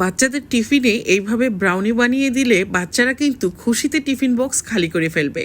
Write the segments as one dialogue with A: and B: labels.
A: বাচ্চাদের টিফিনে এইভাবে ব্রাউনি বানিয়ে দিলে বাচ্চারা কিন্তু খুশিতে টিফিন বক্স খালি করে ফেলবে।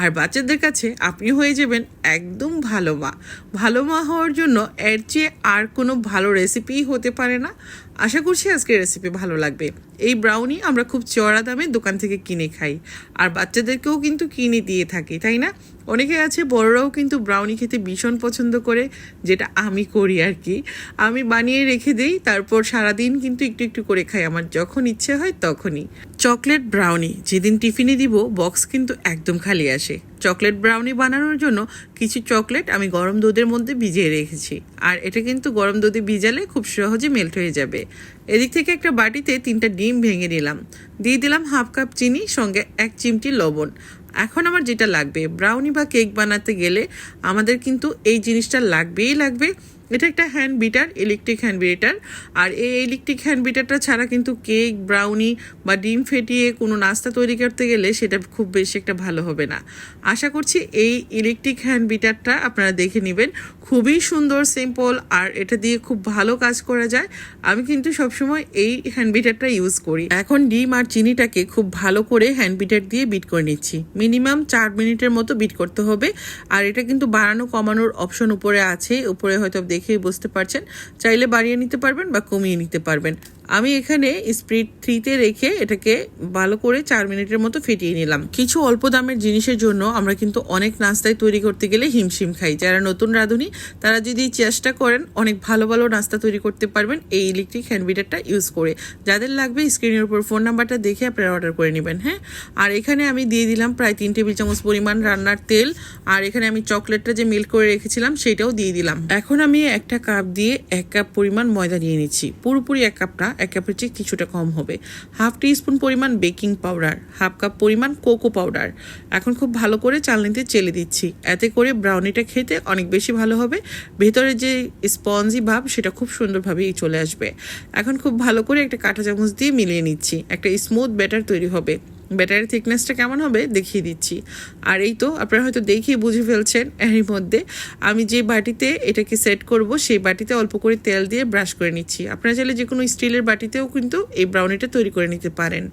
A: আর বাচ্চাদের কাছে আপনি হয়ে যাবেন একদম ভালো মা। ভালো মা হওয়ার জন্য এর চেয়ে আর কোনো ভালো রেসিপিই হতে পারে না। আশা করছি আজকের রেসিপি ভালো লাগবে। এই ব্রাউনি আমরা খুব চড়া দামে দোকান থেকে কিনে খাই। আর বাচ্চাদেরকেও কিন্তু কিনে দিয়ে থাকি, তাই না? অনেকে আছে, বড়রাও কিন্তু ব্রাউনি খেতে ভীষণ পছন্দ করে, যেটা আমি করি আর কি। আমি বানিয়ে রেখে দিই, তারপর সারাদিন কিন্তু একটু একটু করে খাই, আমার যখন ইচ্ছে হয় তখনই। Chocolate brownie. যেদিন টিফিনে দিব, বক্স কিন্তু একদম খালি আসে। চকলেট ব্রাউনি বানানোর জন্য কিছু চকলেট আমি গরম দুধের মধ্যে ভিজিয়ে রেখেছি। আর এটা কিন্তু গরম দুধে ভিজালে খুব সহজে মেল্ট হয়ে যাবে। এদিক থেকে একটা বাটিতে তিনটা ডিম ভেঙে নিলাম। দিয়ে দিলাম হাফ কাপ চিনি, সঙ্গে এক চিমটি লবণ। এখন আমার যেটা লাগবে ব্রাউনি বা কেক বানাতে গেলে আমাদের কিন্তু এই জিনিসটা লাগবেই লাগবে। এটা একটা hand beater electric hand beater আর এই ইলেকট্রিক হ্যান্ড বিটারটা ছাড়া কিন্তু কেক ব্রাউনি বা ডিম ফেটিয়ে কোনো নাস্তা তৈরি করতে গেলে সেটা খুব বেশি একটা ভালো হবে না। আশা করছি এই ইলেকট্রিক হ্যান্ড বিটারটা আপনারা দেখে নেবেন। খুবই সুন্দর সিম্পল আর এটা দিয়ে খুব ভালো কাজ করা যায়। আমি কিন্তু সবসময় এই হ্যান্ড বিটারটা ইউজ করি। এখন ডিম আর চিনিটাকে খুব ভালো করে হ্যান্ড বিটার দিয়ে বিট করে নিচ্ছি। মিনিমাম চার মিনিটের মতো বিট করতে হবে। আর এটা কিন্তু বাড়ানো কমানোর অপশন উপরে আছে উপরে হয়তো দেখেই বুঝতে পারছেন। চাইলে বাড়িয়ে নিতে পারবেন বা কমিয়ে নিতে পারবেন। আমি এখানে স্প্রিড থ্রিতে রেখে এটাকে ভালো করে চার মিনিটের মতো ফেটিয়ে নিলাম। কিছু অল্প দামের জিনিসের জন্য আমরা কিন্তু অনেক নাস্তায় তৈরি করতে গেলে হিমশিম খাই। যারা নতুন রাঁধুনি, তারা যদি চেষ্টা করেন, অনেক ভালো ভালো নাস্তা তৈরি করতে পারবেন এই ইলেকট্রিক হ্যান্ডবিটারটা ইউজ করে। যাদের লাগবে স্ক্রিনের উপর ফোন নাম্বারটা দেখে আপনারা অর্ডার করে নেবেন হ্যাঁ? আর এখানে আমি দিয়ে দিলাম প্রায় তিন টেবিল চামচ পরিমাণ রান্নার তেল। আর এখানে আমি চকলেটটা যে মিল্ক করে রেখেছিলাম, সেটাও দিয়ে দিলাম। এখন আমি একটা কাপ দিয়ে এক কাপ পরিমাণ ময়দা নিয়ে নিচ্ছি। পুরোপুরি এক কাপ না এক কাপের চেয়ে কিছুটা কম হবে। হাফ টি স্পুন পরিমাণ বেকিং পাউডার, হাফ কাপ পরিমাণ কোকো পাউডার। এখন খুব ভালো করে চালনিতে চেলে দিচ্ছি। এতে করে ব্রাউনিটা খেতে অনেক বেশি ভালো হবে। ভেতরে যে স্পঞ্জি ভাব, সেটা খুব সুন্দরভাবেই চলে আসবে। এখন খুব ভালো করে একটা কাঁটা চামচ দিয়ে মিলিয়ে নিচ্ছি। একটা স্মুথ ব্যাটার তৈরি হবে। ব্যাটারের থিকনেসটা কেমন হবে? দেখিয়ে দিচ্ছি। আর এই তো আপনারা হয়তো দেখিয়ে বুঝে ফেলছেন এরই মধ্যে। আমি যে বাটিতে এটাকে সেট করব, সেই বাটিতে অল্প করে তেল দিয়ে ব্রাশ করে নিচ্ছি। আপনারা চাইলে যে কোনো স্টিলের বাটিতেও কিন্তু এই ব্রাউনিটা তৈরি করে নিতে পারেন।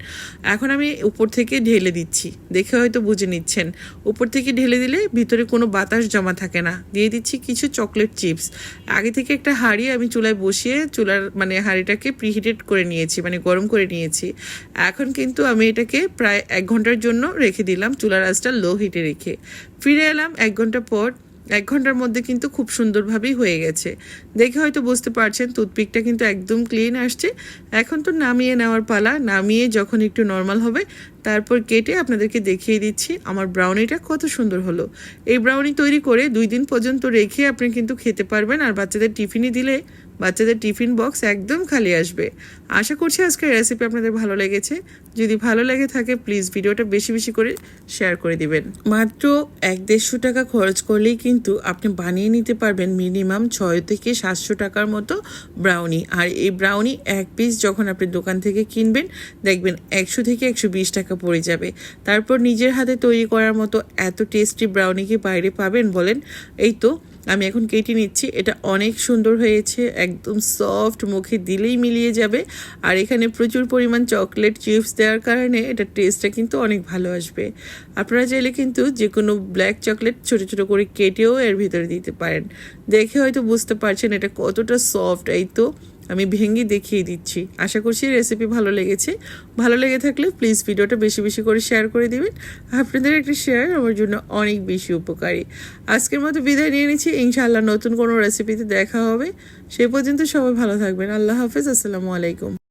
A: এখন আমি উপর থেকে ঢেলে দিচ্ছি। দেখে হয়তো বুঝে নিচ্ছেন। উপর থেকে ঢেলে দিলে ভিতরে কোনো বাতাস জমা থাকে না। দিয়ে দিচ্ছি কিছু চকলেট চিপস আগে থেকে একটা হাঁড়ি আমি চুলায় বসিয়ে চুলার মানে হাঁড়িটাকে প্রিহিটেড করে নিয়েছি মানে গরম করে নিয়েছি। এখন কিন্তু আমি এটাকে প্রায় এক ঘণ্টার জন্য রেখে দিলাম চুলার আঁচটা লো হিটে রেখে। ফিরে এলাম এক ঘণ্টা পর, এক ঘণ্টার মধ্যে কিন্তু খুব সুন্দরভাবেই হয়ে গেছে। দেখে হয়তো বুঝতে পারছেন টুথপিকটা কিন্তু একদম ক্লিন আসছে। এখন তো নামিয়ে নেওয়ার পালা, নামিয়ে যখন একটু নর্মাল হবে তারপর কেটে আপনাদেরকে দেখিয়ে দিচ্ছি আমার ব্রাউনিটা কত সুন্দর হলো। এই ব্রাউনি তৈরি করে দুই দিন পর্যন্ত রেখে আপনি কিন্তু খেতে পারবেন আর বাচ্চাদের টিফিনই দিলে বাচ্চাদের টিফিন বক্স একদম খালি আসবে। আশা করছি আজকের রেসিপি আপনাদের ভালো লেগেছে। যদি ভালো লেগে থাকে প্লিজ ভিডিওটা বেশি বেশি করে শেয়ার করে দিবেন। মাত্র এক দেড়শো টাকা খরচ করলেই কিন্তু আপনি বানিয়ে নিতে পারবেন মিনিমাম ছয় থেকে সাতশো টাকার মতো ব্রাউনি আর এই ব্রাউনি এক পিস যখন আপনি দোকান থেকে কিনবেন, দেখবেন একশো থেকে একশো বিশ টাকা পড়ে যাবে। তারপর নিজের হাতে তৈরি করার মতো এত টেস্টি ব্রাউনি কি বাইরে পাবেন বলেন? এই তো, আমি এখন কেটে নিচ্ছি। এটা অনেক সুন্দর হয়েছে, একদম সফট মুখে দিলেই মিলিয়ে যাবে। আর এখানে প্রচুর পরিমাণ চকলেট চিপস দেওয়ার কারণে এটা টেস্টটা কিন্তু অনেক ভালো আসবে। আপনারা চাইলে কিন্তু যে কোনো ব্ল্যাক চকলেট ছোট ছোট করে কেটেও এর ভিতরে দিতে পারেন। দেখে হয়তো বুঝতে পারছেন এটা কতটা সফট এই তো। আমি ভেঙে দেখিয়ে দিচ্ছি। আশা করছি রেসিপি ভালো লেগেছে। ভালো লেগে থাকলে প্লিজ ভিডিওটা বেশি বেশি করে শেয়ার করে দেবেন। আপনাদের একটা শেয়ার আমার জন্য অনেক বেশি উপকারী। আজকের মতো বিদায় নিয়ে নিচ্ছি। ইনশাআল্লাহ নতুন কোনো রেসিপিতে দেখা হবে। সেই পর্যন্ত সবাই ভালো থাকবেন। আল্লাহ হাফেজ। আসসালামু আলাইকুম।